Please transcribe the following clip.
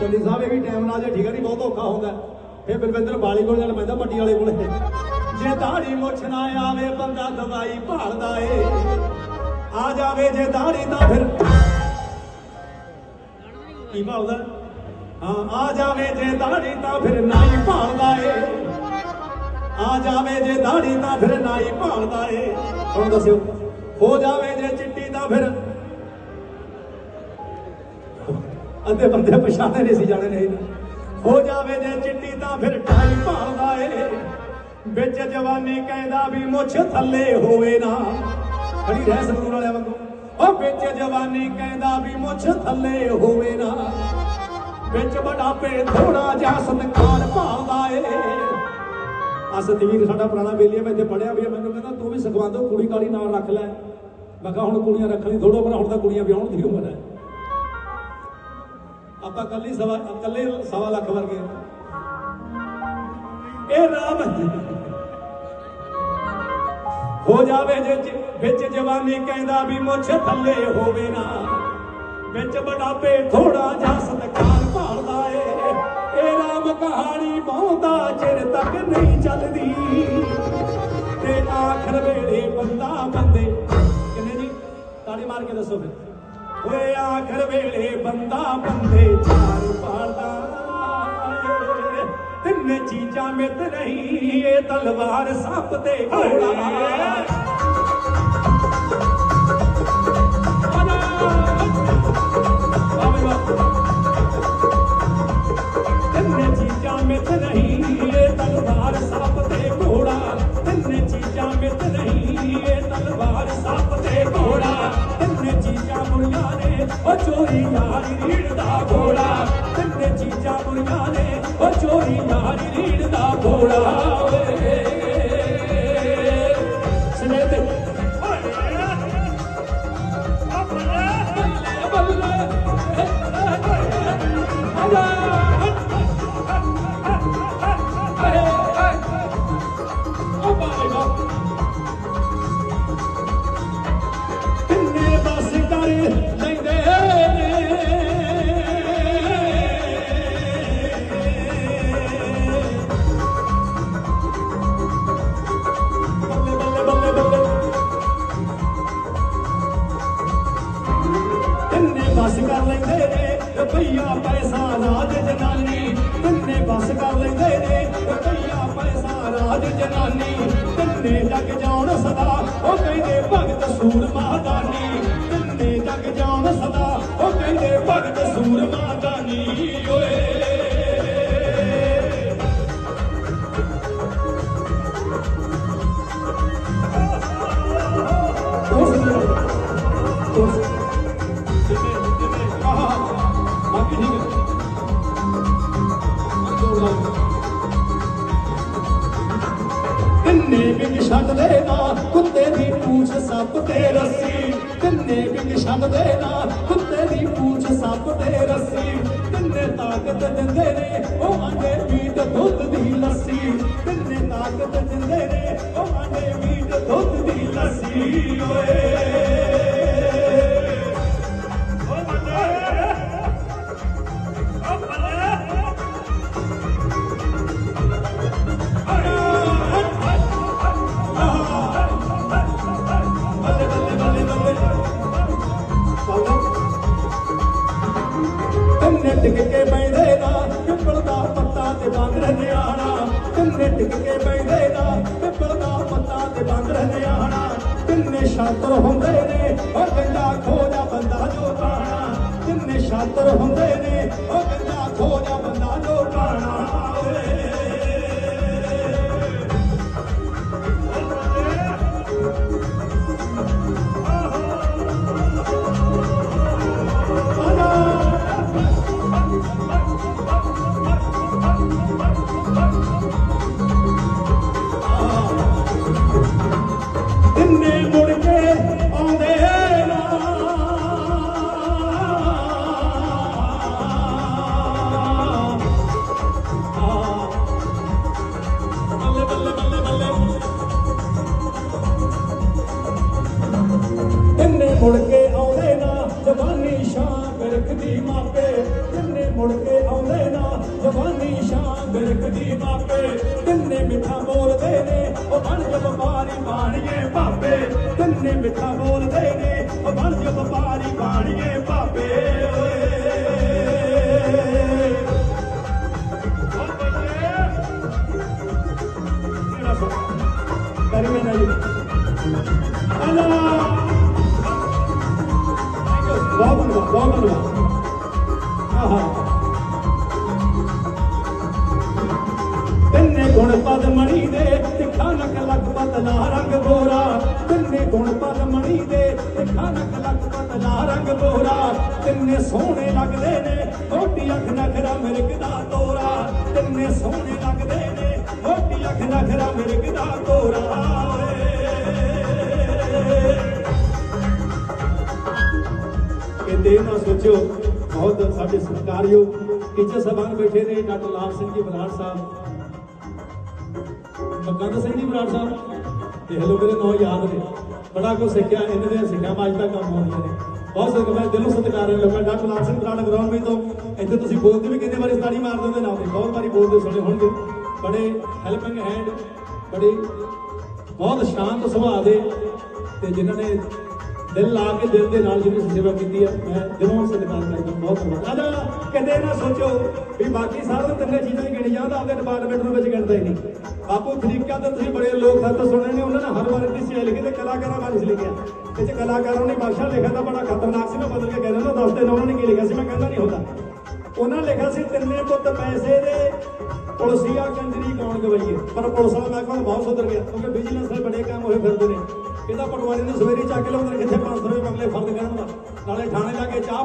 ਚੰਡੀ ਸਾਹਿਬ, ਇਹ ਵੀ ਟਾਈਮ ਨਾਲ ਜੇ ਠੀਕ ਨਹੀਂ ਬਹੁਤ ਔਖਾ ਹੁੰਦਾ। ਫੇਰ ਬਲਵਿੰਦਰ ਬਾਲੀ ਕੋਲ ਜਾਣਾ ਪੈਂਦਾ ਪੱਟੀ ਵਾਲੇ ਕੋਲੇ। ਜੇ ਦਾੜੀ ਮੁੱਛ ਨਾ ਆਵੇ, ਬੰਦਾ ਦਵਾਈ ਭਾਲਦਾ ਏ। ਆ ਜਾਵੇ ਜੇ ਦਾੜੀ ਤਾਂ ਫਿਰ ਕੀ ਭਾਲਦਾ ਹਾਂ, ਆ ਜਾਵੇ ਜੇ ਦਾੜੀ ਤਾਂ ਫਿਰ ਨਾਈ ਭਾਲਦਾ ਏ। ਆ ਜਾਵੇ ਜੇ ਦਾੜੀ ਤਾਂ ਫਿਰ ਨਾਈ ਭਾਲਦਾ ਏ। ਹੁਣ ਦੱਸਿਓ, ਹੋ ਜਾਵੇ ਜੇ ਚਿੱਟੀ ਤਾਂ ਫਿਰ ਅੱਧੇ ਬੰਦੇ ਪਛਾਣੇ ਨਹੀਂ ਸੀ ਜਾਣੇ ਨਹੀਂ। ਹੋ ਜਾਵੇ ਜੇ ਚਿੱਟੀ ਤਾਂ ਫਿਰ ਟਾਈ ਭਾਲਦਾ ਏ। ਵਿੱਚ ਜਵਾਨੀ ਕਹਿੰਦਾ ਵੀ ਮੁੱਛ ਥੱਲੇ ਹੋਵੇ ਨਾ। ਖੜੀ ਰਹਿ ਸੰਗਰੂਰ ਵਾਲਿਆਂ ਵਾਂਗੂ। ਉਹ ਵਿੱਚ ਜਵਾਨੀ ਕਹਿੰਦਾ ਵੀ ਮੁੱਛ ਥੱਲੇ ਹੋਵੇ ਨਾ। ਵਿੱਚ ਬੜਾਪੇ ਥੋੜਾ ਜਿਹਾ ਸਤਕਾਰ ਭਾਲਦਾ ਏ। ਆ ਸਤਵੀਰ ਸਾਡਾ ਪੁਰਾਣਾ ਬੇਲੀਆ, ਮੈਂ ਇੱਥੇ ਪੜਿਆ ਵੀ ਮੈਨੂੰ ਕਹਿੰਦਾ ਤੂੰ ਵੀ ਸਖਵਾਂਦੋ ਕੁੜੀ ਕਾਲੀ ਨਾਲ ਰੱਖ ਲੈ। ਮੈਂ ਕਿਹਾ ਹੁਣ ਕੁੜੀਆਂ ਰੱਖਣੀ ਦੀ ਥੋੜੋ ਪਰ ਹੁਣ ਤਾਂ ਕੁੜੀਆਂ ਵਿਆਹਣ ਦੀ ਉਮਰ ਹੈ। ਆਪਾਂ ਕੱਲੀ ਸਵਾ ਕੱਲੇ ਸਵਾ ਲੱਖ ਵਰਗੇ ਇਹ ਰਾਮ ਹੋ। ਜਾਵੇ ਜੇ ਵਿੱਚ ਜਵਾਨੀ ਕਹਿੰਦਾ ਵੀ ਮੁੱਛ ਥੱਲੇ ਹੋਵੇ ਨਾ। ਵਿੱਚ ਬੜਾਪੇ ਥੋੜਾ ਜਿਹਾ ਸਤਕਾਰ ਭਾਲਦਾ ਏ। ਇਹ ਰਾਮ ਕਹਾਣੀ ਬਹੁਤਾ ਚਿਰ ਤੱਕ ਨਹੀਂ ਚੱਲਦੀ। ਤੇ ਆਖਰ ਵੇਲੇ ਬੰਦਾ ਬੰਦੇ ਕਿੰਨੇ ਜੀ? ਤਾੜੀ ਮਾਰ ਕੇ ਦੱਸੋ ਫਿਰ। ਓਏ ਆਖਰ ਵੇਲੇ ਬੰਦਾ ਬੰਦੇ ਚਾਰ ਪਾਲਦਾ। ਏ। ਤਿੰਨੇ ਚੀਜ਼ਾਂ ਮਿੱਤ ਨਹੀਂ, ਇਹ ਤਲਵਾਰ ਸੱਪ ਤੇ ਘੋੜਾ। ਤਿੰਨੇ ਚੋਰੀ ਯਾਰੀ ਰੀੜ ਦਾ ਘੋੜਾ ਤਿੰਨੇ ਚੀਜ਼ਾਂ ਮੁਰਗਾ ਨੇ, ਉਹ ਚੋਰੀ ਯਾਰੀ ਰੀੜ ਦਾ ਘੋੜਾ ਤਿੰਨੇ ਜਗ ਜਾਣ ਸਦਾ ਉਹ ਕਹਿੰਦੇ ਭਗਤ ਸੂਰਮਾ ਦਾਨੀ ਤਿੰਨੇ ਜਗ ਜਾਣ ਸਦਾ ਉਹ ਕਹਿੰਦੇ ਭਗਤ ਸੂਰਮਾ ਦਾਨੀ ਓਏ ਉਸ ਉਸ ਜਿਵੇਂ ਛੱਡ ਦੇਣਾ ਕੁੱਤੇ ਦੀ ਪੂਛ ਸੱਪ ਤੇ ਰੱਸੀ। ਤਿੰਨੇ ਵਿੰਗ ਛੱਡ ਦੇਣਾ ਕੁੱਤੇ ਦੀ ਪੂਛ ਸੱਪ ਤੇ ਰੱਸੀ। ਤਿੰਨੇ ਤਾਕਤ ਦਿੰਦੇ ਨੇ, ਉਹ ਆਂਡੇ ਮੀਟ ਦੁੱਧ ਦੀ ਲੱਸੀ। ਤਿੰਨੇ ਤਾਕਤ ਦਿੰਦੇ ਨੇ, ਉਹ ਆਂਡੇ ਮੀਟ ਦੁੱਧ ਦੀ ਲੱਸੀ। ਓਏ। ਟਿਕ ਕੇ ਬੈਠੇ ਨਾ, ਪਿੱਪਲ ਦਾ ਪੱਤਾ ਤੇ ਬਾਂਦਰ ਨਿਆਣਾ ਕੰਨੇ ਟਿਕ ਕੇ ਬੈਠੇ ਨਾ, ਪਿੱਪਲ ਦਾ ਪੱਤਾ ਤੇ ਬਾਂਦਰ ਨਿਆਣਾ ਕਿੰਨੇ ਸ਼ਾਤਰ ਹੁੰਦੇ ਨੇ, ਉਹ ਗੰਡਾ ਖੋਜਾ ਬੰਦਾ ਜੋ ਟਾਣਾ ਕਿੰਨੇ ਸ਼ਾਤਰ ਹੁੰਦੇ ਨੇ, ਉਹ ਗੰਡਾ ਖੋਜਾ ਬੰਦਾ ਜੋ ਸ਼ਾਨ ਬਿਲਕਦੀ ਬਾਪੇ ਤਿੰਨੇ ਮਿੱਠਾ ਬੋਲਦੇ ਨੇ ਉਹ ਬਣ ਜਾ ਵਪਾਰੀ ਬਾਣੀਏ ਬਾਪੇ ਤਿੰਨੇ ਮਿੱਠਾ ਬੋਲਦੇ ਨੇ ਉਹ ਬਣ ਜਾ ਵਪਾਰੀ ਬਾਣੀਏ ਬਾਪੇ ਓਏ ਕਰੀਏ ਨਾ ਜੀ ਅਲਾ ਬਹੁਤ ਧੰਨਵਾਦ ਬਹੁਤ ਮਣੀ ਦੇ ਤਿੱਖਾ ਨਕ ਲੱਖ ਬਦਲਾ ਰੰਗ ਗੋਰਾ ਤਿੰਨੇ ਸੋਹਣੇ ਲੱਗਦੇ ਨੇ ਮੋਟੀ ਅੱਖ ਨਖਰਾ ਮਿਰਗ ਦਾ ਤੋਰਾ। ਤਿੰਨੇ ਸੋਹਣੇ ਲੱਗਦੇ ਨੇ ਮੋਟੀ ਅੱਖ ਨਖਰਾ ਮਿਰਗ ਤੋਰਾ। ਓਏ ਨਾ ਸੋਚੋ ਬਹੁਤ ਸਾਡੇ ਸਤਿਕਾਰਯੋਗ ਟੀਚਰ ਸਾਹਿਬਾਨ ਬੈਠੇ ਨੇ, ਡਾਕਟਰ ਲਾਲ ਸਿੰਘ ਜੀ ਬਲਾਰ ਸਾਹਿਬ। ਮਕੰਦ ਸਿੰਘ ਜੀ ਬਰਾੜ ਸਾਹਿਬ। ਦੇਖ ਲਓ ਮੇਰੇ ਨਾਂ ਯਾਦ ਨੇ। ਬੜਾ ਕੁਝ ਸਿੱਖਿਆ, ਇਹਨਾਂ ਦੇ ਸਿੱਖਿਆ ਅੱਜ ਤੱਕ ਕੰਮ ਆਉਂਦੀਆਂ ਨੇ ਬਹੁਤ ਸਿੱਖ ਮੈਂ, ਦਿਲੋਂ ਸਤਿਕਾਰ ਹੈ ਲੋਕਾਂ ਡਾਕਟਰ ਲਾਲ ਸਿੰਘ ਬਰਾੜ ਗਰਾਊਂਡ ਵੀ ਤੋਂ ਇੱਥੇ ਤੁਸੀਂ ਬੋਲਦੇ ਵੀ ਕਿੰਨੇ ਵਾਰੀ ਤਾੜੀ ਮਾਰ ਦਿੰਦੇ ਨਾ ਤੇ ਬਹੁਤ ਵਾਰੀ ਬੋਲਦੇ ਸੁਣੇ ਹੋਣਗੇ। ਬੜੇ ਹੈਲਪਿੰਗ ਹੈਂਡ ਬੜੇ ਬਹੁਤ ਸ਼ਾਂਤ ਸੁਭਾਅ ਦੇ ਤੇ ਜਿਨ੍ਹਾਂ ਨੇ ਦਿਲ ਲਾ ਕੇ ਦਿਲ ਦੇ ਨਾਲ ਜਿਹੜੀ ਸੇਵਾ ਕੀਤੀ ਹੈ ਮੈਂ ਦਿਲੋਂ ਸਤਿਕਾਰ ਕਰਦਾ। ਬਹੁਤ ਧੰਨਵਾਦ। ਰਾਜਾ ਕਦੇ ਨਾ ਸੋਚੋ ਵੀ ਬਾਕੀ ਸਾਰੇ ਤਿੰਨੇ ਚੀਜ਼ਾਂ ਹੀ ਗਿਣੀ ਜਾਂਦਾ ਆਪਦੇ ਡਿਪਾਰਟਮੈਂਟ ਨੂੰ ਵਿੱਚ ਗਿਣਦਾ ਹੀ ਨਹੀਂ। ਬਾਪੂ ਤਰੀਕਾ ਤਾਂ ਤੁਸੀਂ, ਬੜੇ ਲੋਕ ਸੱਤ ਸੁਣੇ ਨੇ, ਉਹਨਾਂ ਨੇ ਹਰ ਵਾਰ ਦੀ ਸਿਆ ਲਿਖੀ ਤੇ ਕਲਾਕਾਰਾਂ ਬਾਰੇ ਲਿਖਿਆ। ਇਹ ਚ ਕਲਾਕਾਰਾਂ ਨੇ ਬਾਦਸ਼ਾਹ ਲਿਖਿਆ ਤਾਂ ਬੜਾ ਖਤਰਨਾਕ ਸੀ, ਮੈਂ ਬਦਲ ਕੇ ਕਹਿੰਦਾ ਨਾ ਦੱਸਦੇ ਉਹਨਾਂ ਨੇ ਕੀ ਲਿਖਿਆ ਸੀ, ਮੈਂ ਕਹਿੰਦਾ ਨਹੀਂ ਹੁੰਦਾ। ਉਹਨਾਂ ਨੇ ਲਿਖਿਆ ਸੀ, ਤਿੰਨੇ ਪੁੱਤ ਪੈਸੇ ਦੇ ਪੁਲਸੀਆ ਕੰਜਰੀ ਕੌਣ ਗਵਈਏ। ਪਰ ਪੁਲਿਸ ਵਾਲਾ ਮਹਿਕਮਾ ਬਹੁਤ ਸੁਧਰ ਗਿਆ, ਕਿਉਂਕਿ ਵਿਜੀਲੈਂਸ ਦੇ ਬੜੇ ਕੰਮ ਹੋਏ ਫਿਰਦੇ ਨੇ। ਇਹਦਾ ਪਟਵਾਰੀ ਨੂੰ ਸਵੇਰੇ ਚੱਕ ਕੇ ਲਾਉਂਦੇ ਨੇ ਕਿੱਥੇ 500 ਰੁਪਏ ਅਗਲੇ ਫਰਦ ਕਰਨ ਦਾ। ਨਾਲੇ ਥਾਣੇ ਜਾ ਕੇ ਚਾਹ